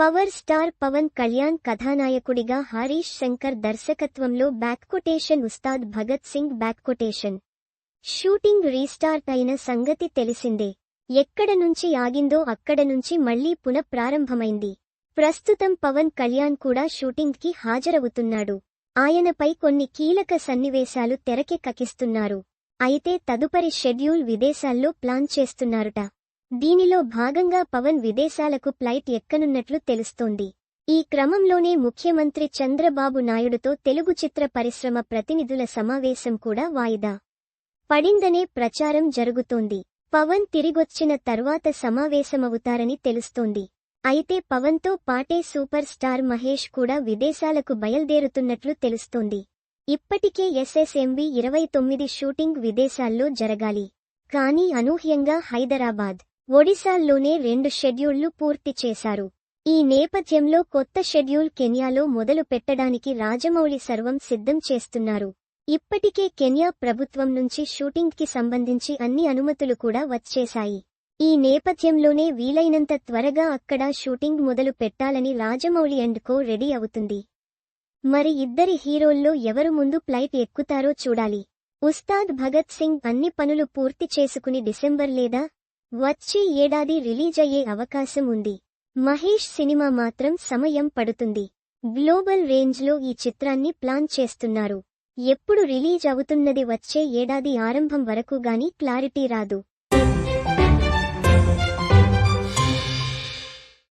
Power star Pawan Kalyan కథానాయకుడిగా హరీష్ శంకర్ దర్శకత్వంలో back quotation Ustaad Bhagat Singh back quotation shooting restart అయిన సంగతి తెలిసిందే. ఎక్కడ నుంచి ఆగిందో అక్కడ నుంచి మళ్ళీ పునఃప్రారంభమైంది ప్రస్తుతం పవన్ కళ్యాణ్ కూడా షూటింగ్కి హాజరవుతున్నాడు. ఆయనపై కొన్ని కీలక సన్నివేశాలు తెరకెక్కకిస్తున్నారు అయితే తదుపరి షెడ్యూల్ విదేశాల్లో ప్లాన్ చేస్తున్నారుట. దీనిలో భాగంగా పవన్ విదేశాలకు ఫ్లైట్ ఎక్కనున్నట్లు తెలుస్తోంది. ఈ క్రమంలోనే ముఖ్యమంత్రి చంద్రబాబు నాయుడుతో తెలుగు చిత్ర పరిశ్రమ ప్రతినిధుల సమావేశం కూడా వాయిదా పడిందనే ప్రచారం జరుగుతోంది. పవన్ తిరిగొచ్చిన తర్వాత సమావేశమవుతారని తెలుస్తోంది. అయితే పవన్తో పాటే సూపర్ స్టార్ మహేష్ కూడా విదేశాలకు బయల్దేరుతున్నట్లు తెలుస్తోంది. ఇప్పటికే ఎస్ఎస్ఎంవి ఇరవై తొమ్మిది షూటింగ్ విదేశాల్లో జరగాలి. కానీ అనూహ్యంగా హైదరాబాద్ ఒడిశాల్లోనే రెండు షెడ్యూళ్ళు పూర్తి చేశారు. ఈ నేపథ్యంలో కొత్త షెడ్యూల్ కెన్యాలో మొదలు పెట్టడానికి రాజమౌళి సర్వం సిద్ధం చేస్తున్నారు. ఇప్పటికే కెన్యా ప్రభుత్వం నుంచి షూటింగ్కి సంబంధించి అన్ని అనుమతులు కూడా వచ్చేశాయి. ఈ నేపథ్యంలోనే వీలైనంత త్వరగా అక్కడ షూటింగ్ మొదలు పెట్టాలని రాజమౌళి అండ్ కో రెడీ అవుతుంది. మరి ఇద్దరి హీరోల్లో ఎవరు ముందు ఫ్లైట్ ఎక్కుతారో చూడాలి. ఉస్తాద్ భగత్ సింగ్ అన్ని పనులు పూర్తి చేసుకుని డిసెంబర్ లేదా వచ్చే ఏడాది రిలీజ్ అయ్యే అవకాశం ఉంది. మహేష్ సినిమా మాత్రం సమయం పడుతుంది. గ్లోబల్ రేంజ్లో ఈ చిత్రాన్ని ప్లాన్ చేస్తున్నారు. ఎప్పుడు రిలీజ్ అవుతున్నది వచ్చే ఏడాది ఆరంభం వరకు గాని క్లారిటీ రాదు.